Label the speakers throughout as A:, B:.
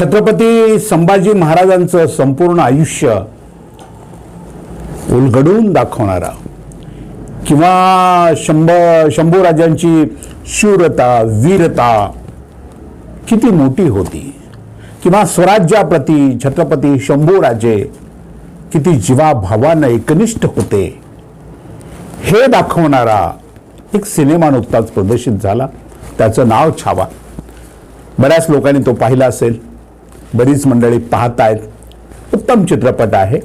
A: छत्रपती संभाजी महाराजांचं संपूर्ण आयुष्य उलगडून दाखवणारा किंवा शंभ शंभूराजांची शूरता वीरता किती मोठी होती. किंवा स्वराज्याप्रती छत्रपती शंभूराजे किती जीवाभावानं एकनिष्ठ होते. हे दाखवणारा एक सिनेमा नुकताच प्रदर्शित झाला. त्याचं नाव छावा. बऱ्याच लोकांनी तो पाहिला असेल. बरीच मंडळी पाहत आहेत उत्तम चित्रपट आहे.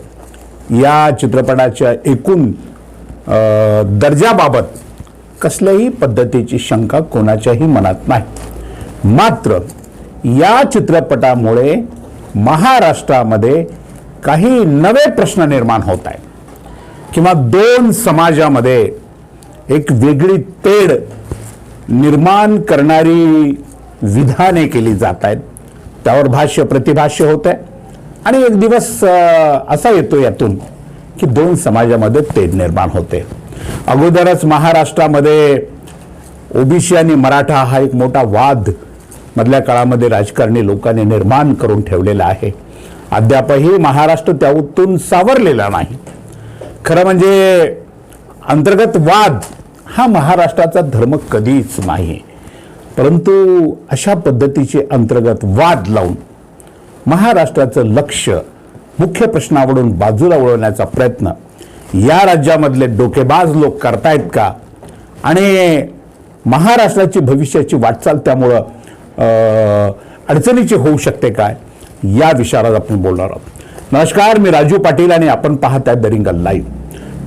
A: या चित्रपटाच्या एकूण दर्जाबाबत कसल्याही पद्धतीची शंका कोणाच्याही मनात नाही. मात्र या चित्रपटामुळे महाराष्ट्रामध्ये काही नवे प्रश्न निर्माण होत आहेत. किंवा दोन समाजामध्ये एक वेगळी तेढ निर्माण करणारी विधाने केली जात आहेत. त्यावर भाष्य प्रतिभाष्य होत आहे आणि एक दिवस असा येतो यातून की दोन समाजामध्ये तेज निर्माण होते. अगोदरच महाराष्ट्रामध्ये ओबीसी आणि मराठा हा एक मोठा वाद मधल्या काळामध्ये राजकारणी लोकांनी निर्माण करून ठेवलेला आहे. अद्यापही महाराष्ट्र त्यातून सावरलेला नाही. खरं म्हणजे अंतर्गत वाद हा महाराष्ट्राचा धर्म कधीच नाही. परंतु अशा पद्धतीचे अंतर्गत वाद लावून महाराष्ट्राचं लक्ष मुख्य प्रश्नावरून बाजूला वळवण्याचा प्रयत्न या राज्यामधले डोकेबाज लोक करतायत का? आणि महाराष्ट्राची भविष्याची वाटचाल त्यामुळं अडचणीची होऊ शकते काय या विचारात आपण बोलणार आहोत. नमस्कार मी राजू पाटील आणि आपण पाहत आहे दरिंगल लाईव्ह.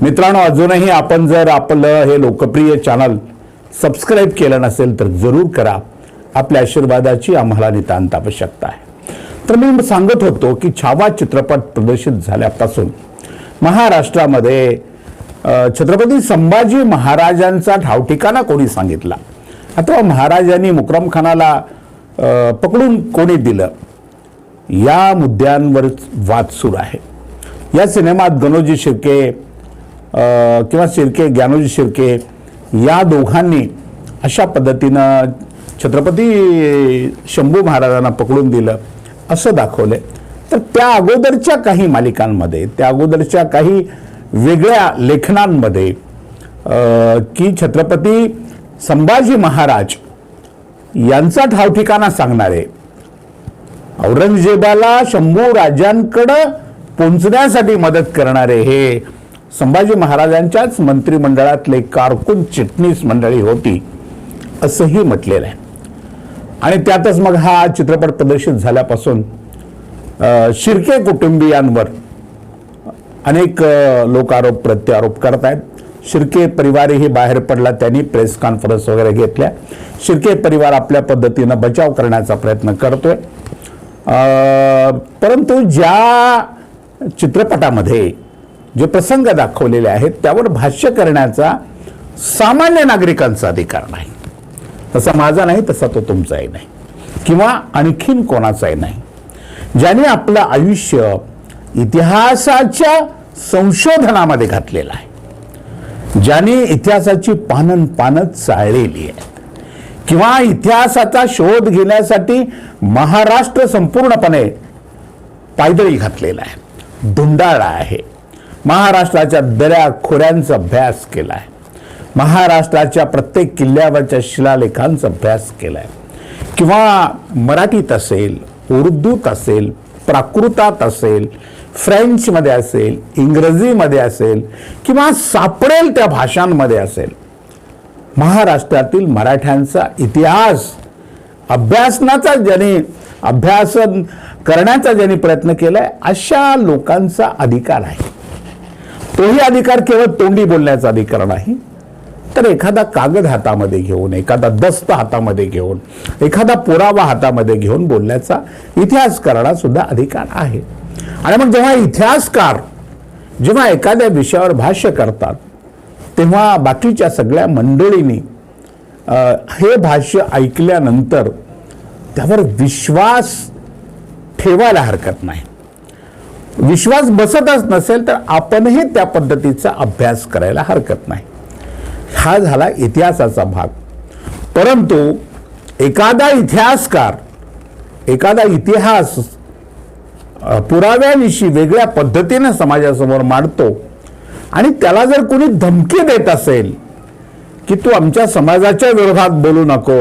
A: मित्रांनो अजूनही आपण जर आपलं हे लोकप्रिय चॅनल सबस्क्राईब केलं नसेल तर जरूर करा. आपल्या आशीर्वादाची आम्हाला नितांत आवश्यकता आहे. तर मी सांगत होतो की छावा चित्रपट प्रदर्शित झाल्यापासून महाराष्ट्रामध्ये छत्रपती संभाजी महाराजांचा ठावठिकाणा कोणी सांगितला? अथवा महाराजांनी मुक्रम खानाला पकडून कोणी दिलं? या मुद्द्यांवर वाद सुरू आहे. या सिनेमात गणोजी शिर्के किंवा शिर्के ज्ञानोजी शिर्के या दोघांनी अशा पद्धतीनं छत्रपती शंभू महाराजांना पकडून दिलं असं दाखवलंय. तर त्या अगोदरच्या काही मालिकांमध्ये त्या अगोदरच्या काही वेगळ्या लेखनांमध्ये की छत्रपती संभाजी महाराज यांचा ठावठिकाणा सांगणारे औरंगजेबाला शंभू राजांकडं पोचण्यासाठी मदत करणारे हे संभाजी महाराजांच्याच मंत्रिमंडळातले कारकून चिटणीस मंडळी होती असंही म्हटलेलं आहे. आणि त्यातच मग हा चित्रपट प्रदर्शित झाल्यापासून शिर्के कुटुंबियांवर अनेक लोक आरोप प्रत्यारोप करत आहेत शिर्के परिवारही बाहेर पडला त्यांनी प्रेस कॉन्फरन्स वगैरे घेतल्या. शिर्के परिवार आपल्या पद्धतीनं बचाव करण्याचा प्रयत्न करतोय. परंतु ज्या चित्रपटामध्ये जे प्रसंग दाखवलेले आहेत त्यावर भाष्य करण्याचा सामान्य नागरिकांचा अधिकार नाही. तसा माझा नाही तसा तो तुमचाही नाही. किंवा आणखीन कोणाचाही नाही. ज्याने आपलं आयुष्य इतिहासाच्या संशोधनामध्ये घातलेलं आहे ज्याने इतिहासाची पानन पानं चाळलेली आहेत किंवा इतिहासाचा शोध घेण्यासाठी महाराष्ट्र संपूर्णपणे पायदळी घातलेला आहे धुंडाळा आहे महाराष्ट्राच्या दऱ्या खोऱ्यांचा अभ्यास केला आहे महाराष्ट्राच्या प्रत्येक किल्ल्यावरच्या शिलालेखांचा अभ्यास केला आहे किंवा मराठीत असेल उर्दूत असेल प्राकृतात असेल फ्रेंचमध्ये असेल इंग्रजीमध्ये असेल किंवा सापडेल त्या भाषांमध्ये असेल महाराष्ट्रातील मराठ्यांचा इतिहास अभ्यासनाचा ज्याने अभ्यासन करण्याचा ज्यांनी प्रयत्न केला आहे अशा लोकांचा अधिकार आहे. तोही अधिकार केवळ तोंडी बोलण्याचा अधिकार नाही. तर एखादा कागद हातामध्ये घेऊन एखादा दस्त हातामध्ये घेऊन एखादा पुरावा हातामध्ये घेऊन बोलण्याचा इतिहासकाराला सुद्धा अधिकार आहे. आणि मग जेव्हा इतिहासकार जेव्हा एखाद्या विषयावर भाष्य करतात तेव्हा बाकीच्या सगळ्या मंडळींनी हे भाष्य ऐकल्यानंतर त्यावर विश्वास ठेवायला हरकत नाही. विश्वास बसतच नसेल तर आपणही त्या पद्धतीचा अभ्यास करायला हरकत नाही. हा झाला इतिहासाचा भाग. परंतु एखादा इतिहासकार एखादा इतिहास पुराव्याविषयी पुराव्यानिशी वेगळ्या पद्धतीने समाजासमोर मांडतो आणि त्याला जर कोणी धमकी देत असेल की तू आमच्या समाजाच्या विरोधात बोलू नको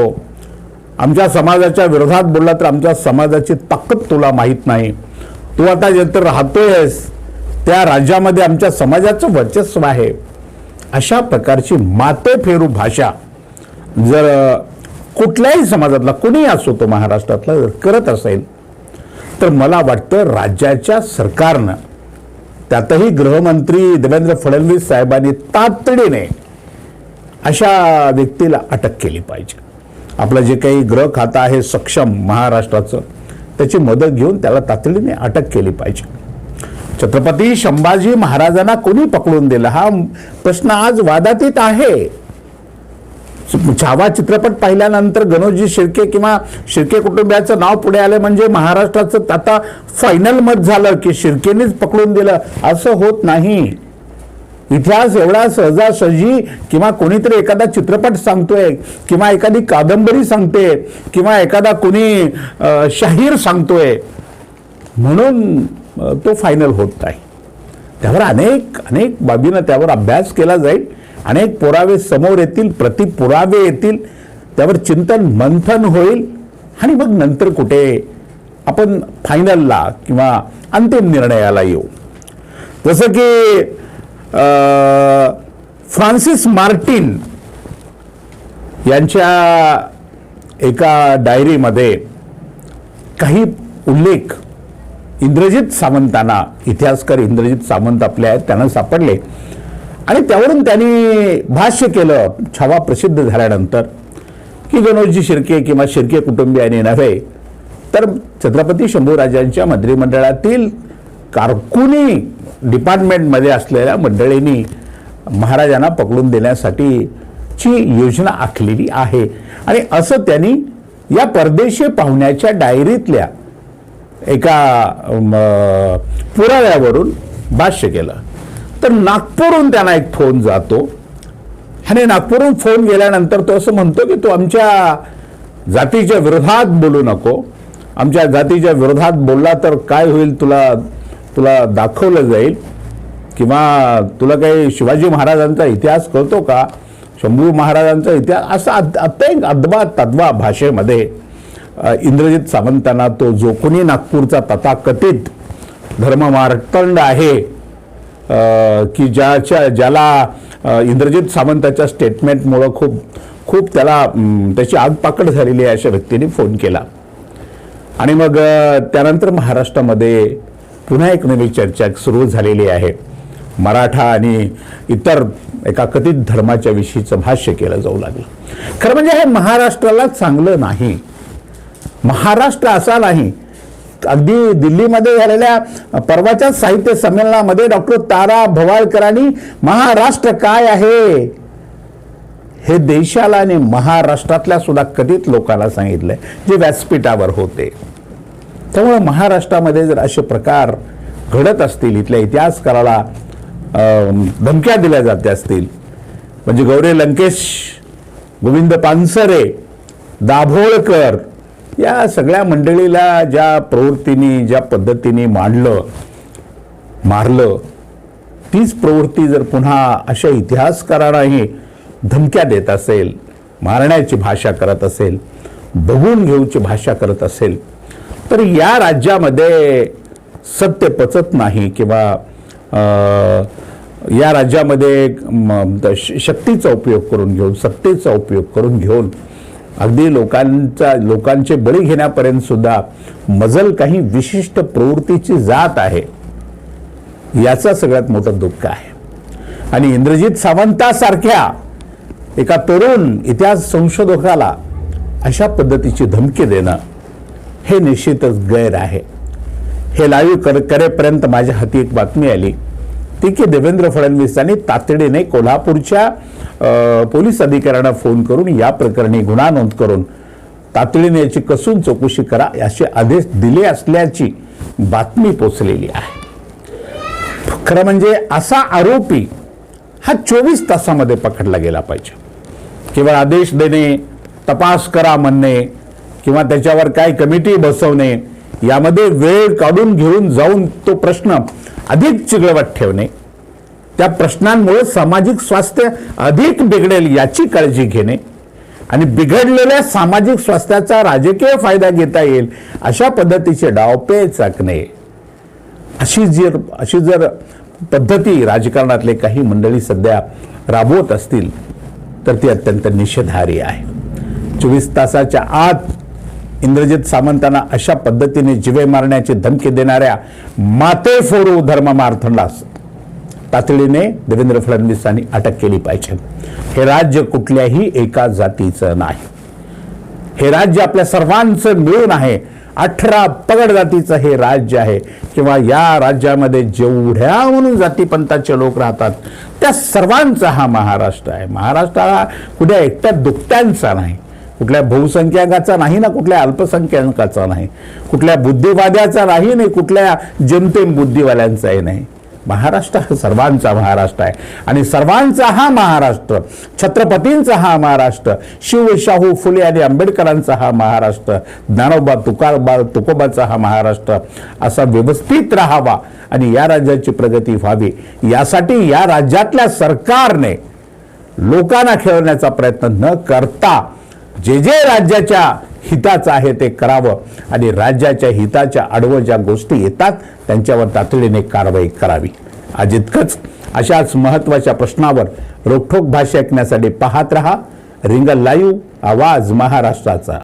A: आमच्या समाजाच्या विरोधात बोलला तर आमच्या समाजाची ताकद तुला माहीत नाही तू आता जिथं राहतोयस त्या राज्यामध्ये आमच्या समाजाचं वर्चस्व आहे. अशा प्रकारची माते फेरू भाषा जर कुठल्याही समाजातला कुणीही असो तो महाराष्ट्रातला जर करत असेल तर मला वाटतं राज्याच्या सरकारनं त्यातही गृहमंत्री देवेंद्र फडणवीस साहेबांनी तातडीने अशा व्यक्तीला अटक केली पाहिजे. आपलं जे काही गृह खातं आहे सक्षम महाराष्ट्राचं त्याची मदत घेऊन त्याला तातडीने अटक केली पाहिजे. छत्रपती संभाजी महाराजांना कोणी पकडून दिलं? हा प्रश्न आज वादातीत आहे. छावा चित्रपट पाहिल्यानंतर गणोजी शिर्के किंवा शिर्के कुटुंबियाचं नाव पुढे आलं म्हणजे महाराष्ट्राचं आता फायनल मत झालं की शिर्केनेच पकडून दिलं. असं होत नाही. इतिहास एवढा सहजासहजी किंवा कोणीतरी एखादा चित्रपट सांगतोय किंवा एखादी कादंबरी सांगते किंवा एखादा कोणी शाहीर सांगतोय म्हणून तो फायनल होत नाही. त्यावर अनेक अनेक बाबीनं त्यावर अभ्यास केला जाईल. अनेक पुरावे समोर येतील प्रति पुरावे येतील. त्यावर चिंतन मंथन होईल. आणि मग नंतर कुठे आपण फायनलला किंवा अंतिम निर्णयाला येऊ. जसं की फ्रान्सिस मार्टिन यांच्या एका डायरीमध्ये काही उल्लेख इंद्रजित सामंतांना इतिहासकार इंद्रजित सामंत आपले आहेत त्यांना सापडले. आणि त्यावरून त्यांनी भाष्य केलं छावा प्रसिद्ध झाल्यानंतर की गणोजी शिर्के किंवा शिर्के कुटुंबियांनी नव्हे तर छत्रपती शंभूराजांच्या मंत्रिमंडळातील कारकुनी डिपार्टमेंटमध्ये असलेल्या मंडळींनी महाराजांना पकडून देण्यासाठी ची योजना आखलेली आहे. आणि असं त्यांनी या परदेशी पाहुण्याच्या डायरीतल्या एका पुराव्यावरून भाष्य केलं. तर नागपूरहून त्यांना एक फोन जातो. आणि नागपूरहून फोन गेल्यानंतर तो असं म्हणतो की तू आमच्या जातीच्या विरोधात बोलू नको. आमच्या जातीच्या विरोधात बोलला तर काय होईल तुला तुला दाखवलं जाईल किंवा तुला काही शिवाजी महाराजांचा इतिहास कळतो का? शंभू महाराजांचा इतिहास असा अत- अत्यंत अदवा तद्वा भाषेमध्ये इंद्रजित सावंतांना तो जो कोणी नागपूरचा तथाकथित धर्ममार्तंड आहे की ज्याच्या ज्याला इंद्रजित सावंताच्या स्टेटमेंटमुळं खूप खूप त्याला त्याची आगपाकड झालेली आहे अशा व्यक्तीने फोन केला. आणि मग त्यानंतर महाराष्ट्रामध्ये पुन्हा एक नवी चर्चा सुरू झालेली आहे. मराठा आणि इतर एका कथित धर्माच्या विषयीचं भाष्य केलं जाऊ लागलं. खरं म्हणजे हे महाराष्ट्राला चांगलं नाही. महाराष्ट्र असा नाही. अगदी दिल्लीमध्ये झालेल्या परवाच्या साहित्य संमेलनामध्ये डॉक्टर तारा भवाळकरांनी महाराष्ट्र काय आहे? हे देशाला आणि महाराष्ट्रातल्या सुद्धा कथित लोकांना सांगितलंय जे व्यासपीठावर होते. त्यामुळं महाराष्ट्रामध्ये जर असे प्रकार घडत असतील इथल्या इतिहासकाराला धमक्या दिल्या जाते असतील म्हणजे गौरी लंकेश गोविंद पानसरे दाभोळकर या सगळ्या मंडळीला ज्या प्रवृत्तीने ज्या पद्धतीने मांडलं मारलं तीच प्रवृत्ती जर पुन्हा अशा इतिहासकारांनाही धमक्या देत असेल मारण्याची भाषा करत असेल बघून घेऊची भाषा करत असेल तर या राज्यामध्ये सत्य पचत नाही किंवा या राज्यामध्ये श- शक्तीचा उपयोग करून घेऊन सत्तेचा उपयोग करून घेऊन अगदी लोकांचा लोकांचे बळी घेण्यापर्यंत सुद्धा मजल काही विशिष्ट प्रवृत्तीची जात आहे याचा सगळ्यात मोठं दुःख आहे. आणि इंद्रजित सावंतासारख्या एका तरुण इतिहास संशोधकाला अशा पद्धतीची धमकी देणं हे निश्चितच गैर आहे. हे लाईव्ह कर करेपर्यंत माझ्या हाती एक बातमी आली. ती की देवेंद्र फडणवीसांनी तातडीने कोल्हापूरच्या पोलीस अधिकाऱ्यांना फोन करून या प्रकरणी गुन्हा नोंद करून तातडीने याची कसून चौकशी करा याचे आदेश दिले असल्याची बातमी पोचलेली आहे. खरं म्हणजे असा आरोपी हा चोवीस तासामध्ये पकडला गेला पाहिजे. केवळ आदेश देणे तपास करा म्हणणे किंवा त्याच्यावर काय कमिटी बसवणे यामध्ये वेळ काढून घेऊन जाऊन तो प्रश्न अधिक चिघळवत ठेवणे. त्या प्रश्नांमुळे सामाजिक स्वास्थ्य अधिक बिघडेल याची काळजी घेणे आणि बिघडलेल्या सामाजिक स्वास्थ्याचा राजकीय फायदा घेता येईल अशा पद्धतीचे डावपे चाकणे. अशी जर अशी जर पद्धती राजकारणातले काही मंडळी सध्या राबवत असतील तर ती अत्यंत निषेधारी आहे. चोवीस तासाच्या आत इंद्रजित सामंतांना अशा पद्धतीने जिवे मारण्याची धमकी देणाऱ्या माते फोडू धर्म मार्थंडास तातडीने देवेंद्र फडणवीसांनी अटक केली पाहिजे. हे राज्य कुठल्याही एका जातीचं नाही. हे राज्य आपल्या सर्वांचं मिळून आहे. अठरा पगड जातीचं हे राज्य आहे. किंवा या राज्यामध्ये जेवढ्या म्हणून जातीपंथाचे लोक राहतात त्या सर्वांचा हा महाराष्ट्र आहे. महाराष्ट्र हा कुठल्या एकट्या दुकट्यांचा नाही. कुठल्या बहुसंख्याकाचा नाही ना कुठल्या अल्पसंख्याकाचा नाही. कुठल्या बुद्धिवाद्याचा नाही नाही कुठल्या जेमतेम बुद्धिवाल्यांचाही नाही. महाराष्ट्र हा सर्वांचा महाराष्ट्र आहे. आणि सर्वांचा हा महाराष्ट्र छत्रपतींचा हा महाराष्ट्र शिवशाहू फुले आणि आंबेडकरांचा हा महाराष्ट्र ज्ञानोबा तुकाबा तुकोबाचा हा महाराष्ट्र असा व्यवस्थित राहावा आणि या राज्याची प्रगती व्हावी. यासाठी या राज्यातल्या सरकारने लोकांना खेळवण्याचा प्रयत्न न करता जे जे राज्याच्या हिताचं आहे ते करावं आणि राज्याच्या हिताच्या आडवं ज्या गोष्टी येतात त्यांच्यावर तातडीने कारवाई करावी. आज इतकंच. अशाच महत्त्वाच्या प्रश्नावर रोखोक भाष्य ऐकण्यासाठी पाहत रहा. रिंगल लाईव्ह आवाज महाराष्ट्राचा.